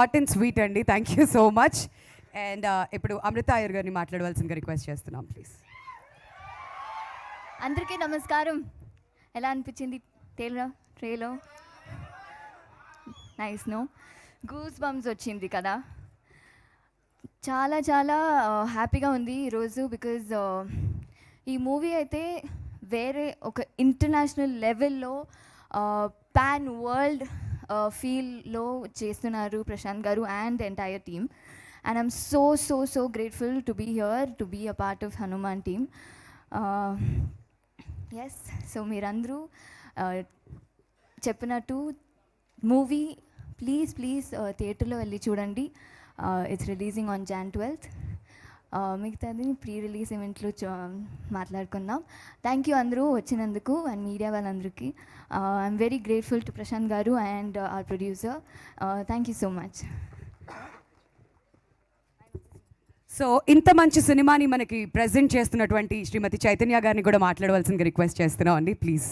Hot and sweet అండి. Thank you so much and ఇప్పుడు అమృత అయ్యర్ గారిని మాట్లాడవలసిందిగా రిక్వెస్ట్ చేస్తున్నాం ప్లీజ్ అందరికీ నమస్కారం. ఎలా అనిపించింది తేలో ట్రేలో నైస్ నో గూస్ బంప్స్ వచ్చింది కదా. చాలా చాలా uh, హ్యాపీగా ఉంది ఈరోజు బికాజ్ uh, ఈ మూవీ అయితే వేరే ఒక ఇంటర్నేషనల్ లెవెల్లో ప్యాన్ వరల్డ్ ఫీల్లో చేస్తున్నారు ప్రశాంత్ గారు and entire team and I'm so so so grateful to be here to be a part of Hanuman team yes so మీరందరూ చెప్పినట్టు మూవీ ప్లీజ్ ప్లీజ్ థియేటర్లో వెళ్ళి చూడండి. It's releasing on Jan twelfth మిగతాది pre release ఈవెంట్లో మాట్లాడుకుందాం. Thank you అందరూ వచ్చినందుకు అండ్ మీడియా వాళ్ళందరికీ. I'm very grateful to Prashanth గారు and our producer thank you so much so ఇంత మంచి సినిమాని మనకి ప్రజెంట్ చేస్తున్నటువంటి శ్రీమతి చైతన్య గారిని కూడా మాట్లాడవలసిందిగా రిక్వెస్ట్ చేస్తున్నాం అండి ప్లీజ్